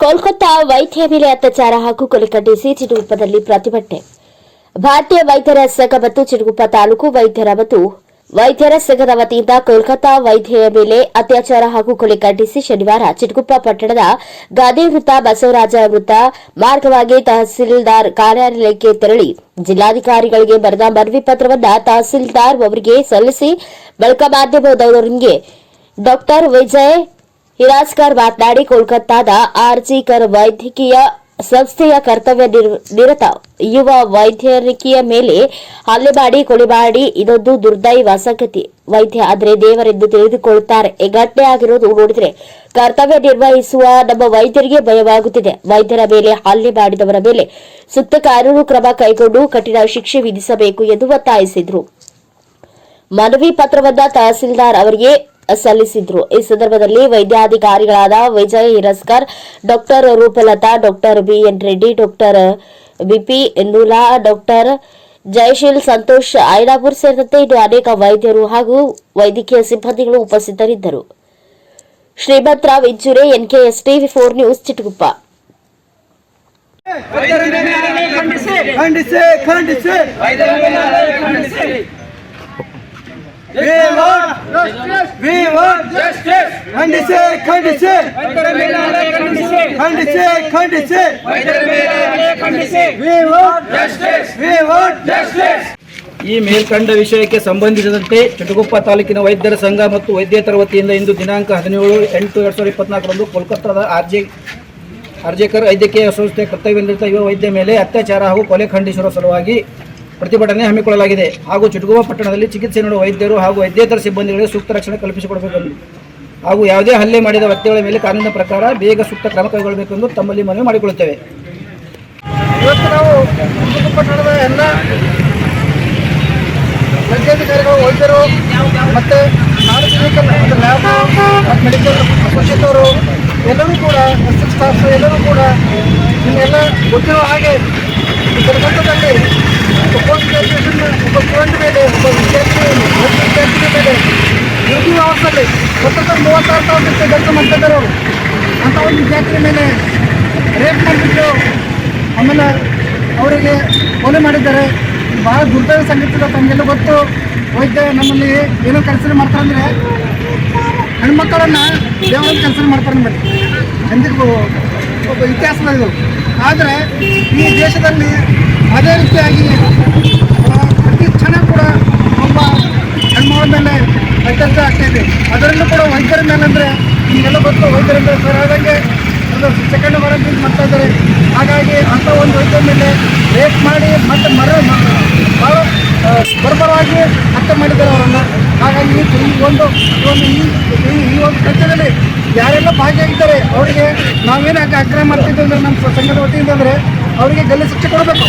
ಕೋಲ್ಕತ್ತಾ ವೈದ್ಯ ಮೇಲೆ ಅತ್ಯಾಚಾರ ಹಾಗೂ ಕೊಲೆ ಖಂಡಿಸಿ ಚಿಟುಗುಪ್ಪದಲ್ಲಿ ಪ್ರತಿಭಟನೆ. ಭಾರತೀಯ ವೈದ್ಯರ ಸಂಘ ಮತ್ತು ಚಿಟುಗುಪ್ಪ ತಾಲೂಕು ವೈದ್ಯರ ಮತ್ತು ವೈದ್ಯರ ಸಂಘದ ವತಿಯಿಂದ ಕೋಲ್ಕತ್ತಾ ವೈದ್ಯೆಯ ಮೇಲೆ ಅತ್ಯಾಚಾರ ಹಾಗೂ ಕೊಲೆ ಖಂಡಿಸಿ ಶನಿವಾರ ಚಿಟುಗುಪ್ಪ ಪಟ್ಟಣದ ಗಾಂಧಿ ವೃತ್ತ ಬಸವರಾಜ ವೃತ್ತ ಮಾರ್ಗವಾಗಿ ತಹಸೀಲ್ದಾರ್ ಕಾರ್ಯಾಲಯಕ್ಕೆ ತೆರಳಿ ಜಿಲ್ಲಾಧಿಕಾರಿಗಳಿಗೆ ಬರೆದ ಮನವಿ ಪತ್ರವನ್ನು ತಹಸೀಲ್ದಾರ್ ಅವರಿಗೆ ಸಲ್ಲಿಸಿ, ಬಳಿಕ ಮಾಧ್ಯಮದವರೊಂದಿಗೆ ಡಾಕ್ಟರ್ ವಿಜಯ್ ಹಿರಾಜ್ಕರ್ ಮಾತನಾಡಿ, ಕೋಲ್ಕತ್ತಾದ ಆರ್ಜಿಕರ್ ವೈದ್ಯಕೀಯ ಸಂಸ್ಥೆಯ ಕರ್ತವ್ಯ ನಿರ್- ನಿರತ. ಯುವ ವೈದ್ಯರಿಕೆಯ ಮೇಲೆ ಹಲ್ಲೆ ಮಾಡಿ, ಕೊಲೆ ಮಾಡಿ, ಇದೊಂದು ದುರ್ದೈವ ಸಂಗತಿ. ವೈದ್ಯ ಆದರೆ ದೇವರೆಂದು ತಿಳಿದುಕೊಳ್ಳುತ್ತಾರೆ. ಈ ಘಟನೆ ಆಗಿರೋದು ನೋಡಿದರೆ ಕರ್ತವ್ಯ ನಿರ್ವಹಿಸುವ ನಮ್ಮ ವೈದ್ಯರಿಗೆ ಭಯವಾಗುತ್ತಿದೆ. ವೈದ್ಯರ ಮೇಲೆ ಹಲ್ಲೆ ಮಾಡಿದವರ ಮೇಲೆ ಸೂಕ್ತ ಕಾನೂನು ಕ್ರಮ ಕೈಗೊಂಡು ಕಠಿಣ ಶಿಕ್ಷೆ ವಿಧಿಸಬೇಕು ಎಂದು ಒತ್ತಾಯಿಸಿದರು. ಮನವಿ ಪತ್ರವನ್ನ ತಹಸೀಲ್ದಾರ್ ಅವರಿಗೆ ಸಲ್ಲಿಸಿದ್ರು. ಈ ಸಂದರ್ಭದಲ್ಲಿ ವೈದ್ಯಾಧಿಕಾರಿಗಳಾದ Vijay Hiraskar doctor Roopalatha doctor BN Reddy doctor BP Noola doctor Jayasheel Santosh Aidapur ಸೇರಿದಂತೆ ಇದು ಅನೇಕ ವೈದ್ಯರು ಹಾಗೂ ವೈದ್ಯಕೀಯ ಸಿಬ್ಬಂದಿಗಳು ಉಪಸ್ಥಿತರಿದ್ದರು. Shrimant Rao Injure NKS TV four news Chitaguppa. ಖಂಡಿಸಿ ಖಂಡಿಸಿ We want we want justice. ಖಂಡಿಸಿ ಖಂಡಿಸಿ ಖಂಡಿಸಿ ಖಂಡಿಸಿ We want justice. We want justice. ಈ ಮೇಲ್ಕಂಡ ವಿಷಯಕ್ಕೆ ಸಂಬಂಧಿಸಿದಂತೆ ಚಟಗುಪ್ಪ ತಾಲೂಕಿನ ವೈದ್ಯರ ಸಂಘ ಮತ್ತು ವೈದ್ಯೇತರ ವತಿಯಿಂದ ಇಂದು ದಿನಾಂಕ ಹದಿನೇಳು ಎಂಟು ಎರಡು ಸಾವಿರದ ಇಪ್ಪತ್ನಾಲ್ಕರಂದು ಕೋಲ್ಕತ್ತಾದ ಆರ್ಜೆ ಆರ್ಜೇಕರ್ ವೈದ್ಯಕೀಯ ಸಂಸ್ಥೆ ಕರ್ತವ್ಯನಿರತ ಯುವ ವೈದ್ಯ ಮೇಲೆ ಅತ್ಯಾಚಾರ ಹಾಗೂ ಕೊಲೆ ಖಂಡಿಸಿರುವ ಸಲುವಾಗಿ ಪ್ರತಿಭಟನೆ ಹಮ್ಮಿಕೊಳ್ಳಲಾಗಿದೆ. ಹಾಗೂ ಚುಟುಗುವ ಪಟ್ಟಣದಲ್ಲಿ ಚಿಕಿತ್ಸೆ ನೀಡುವ ವೈದ್ಯರು ಹಾಗೂ ವೈದ್ಯೇತರ ಸಿಬ್ಬಂದಿಗಳಿಗೆ ಸೂಕ್ತ ರಕ್ಷಣೆ ಕಲ್ಪಿಸಿಕೊಡಬೇಕೆಂದು ಹಾಗೂ ಯಾವುದೇ ಹಲ್ಲೆ ಮಾಡಿದ ವ್ಯಕ್ತಿಗಳ ಮೇಲೆ ಕಾನೂನಿನ ಪ್ರಕಾರ ಬೇಗ ಸೂಕ್ತ ಕ್ರಮ ಕೈಗೊಳ್ಳಬೇಕೆಂದು ತಮ್ಮಲ್ಲಿ ಮನವಿ ಮಾಡಿಕೊಳ್ಳುತ್ತೇವೆ. ಇವತ್ತು ನಾವು ಪಟ್ಟಣದ ಎಲ್ಲ ವೈದ್ಯಾಧಿಕಾರಿಗಳು, ವೈದ್ಯರು ಮತ್ತು ಸಾರ್ವಜನಿಕ ಲ್ಯಾಬ್ ಮತ್ತು ಮೆಡಿಕಲ್ ಅಸೋಸಿಯೇಟವರು ಎಲ್ಲರೂ ಕೂಡ ಸ್ಟಾಫ್ ಎಲ್ಲರೂ ಕೂಡ ನಿಮ್ಮೆಲ್ಲ ಗೊತ್ತಿರೋ ಹಾಗೆ ಕರ್ನಾಟಕದಲ್ಲಿ ಒಬ್ಬ ಗ್ರಾಜುಯೇಷನ್ ಒಬ್ಬ ಸ್ಟೂಡೆಂಟ್ ಮೇಲೆ ಒಬ್ಬ ಮೇಲೆ ರೂಪಾಯಿ ಅಂಥ ಒಂದು ಮೇಲೆ ರೇಪ್ ಮಾಡಿಬಿಟ್ಟು ಆಮೇಲೆ ಅವರಿಗೆ ಕೊಲೆ ಮಾಡಿದ್ದಾರೆ. ಭಾಳ ದುರ್ದೈವ ಸಂಗತಿ ತಮಗೆಲ್ಲ ಗೊತ್ತು. ವೈದ್ಯ ನಮ್ಮಲ್ಲಿ ಏನೋ ಕೆಲಸ ಮಾಡ್ತಾರೆ ಅಂದರೆ ಹೆಣ್ಮಕ್ಕಳನ್ನ ದೇವರ ಕೆಲಸ ಮಾಡ್ತಾರೆ ನಮ್ಮಲ್ಲಿ. ಎಂದಿಗೂ ಒಬ್ಬ ಇತಿಹಾಸದ ಆದರೆ ಈ ದೇಶದಲ್ಲಿ ಅದೇ ರೀತಿಯಾಗಿ ಪ್ರತಿ ಕ್ಷಣ ಕೂಡ ಒಬ್ಬ ಹೆಣ್ಮಗಳ ಮೇಲೆ ಅತ್ಯಾಚಾರ ಆಗ್ತಾ ಇದೆ. ಅದರಲ್ಲೂ ಕೂಡ ವೈದ್ಯರ ಮೇಲೆ ಅಂದರೆ ಈಗೆಲ್ಲ ಗೊತ್ತು, ವೈದ್ಯರ ಸರ್ ಆದಂಗೆ ಒಂದು ಸೆಕೆಂಡ್ ವಾರಂಟಿ ಮಾಡ್ತಾ ಇದ್ದಾರೆ ಹಾಗಾಗಿ ಅಂಥ ಒಂದು ವೈದ್ಯರ ಮೇಲೆ ರೇಟ್ ಮಾಡಿ ಮತ್ತೆ ಮರ ಬರ್ಬರವಾಗಿ ಹತ್ಯೆ ಮಾಡಿದ್ದಾರೆ ಅವರನ್ನು. ಹಾಗಾಗಿ ಒಂದು ಈ ಒಂದು ಈ ಒಂದು ಕೃತ್ಯದಲ್ಲಿ ಯಾರೆಲ್ಲ ಭಾಗಿಯಾಗಿದ್ದಾರೆ ಅವರಿಗೆ ನಾವೇನು ಅಗ್ರಹ ಮಾಡ್ತಿದ್ದಂದ್ರೆ ನಮ್ಮ ಸಂಘದ ವತಿಯಿಂದ ಅಂದರೆ ಅವರಿಗೆ ಗಲ್ಲಿ ಶಿಕ್ಷೆ ಕೊಡಬೇಕು.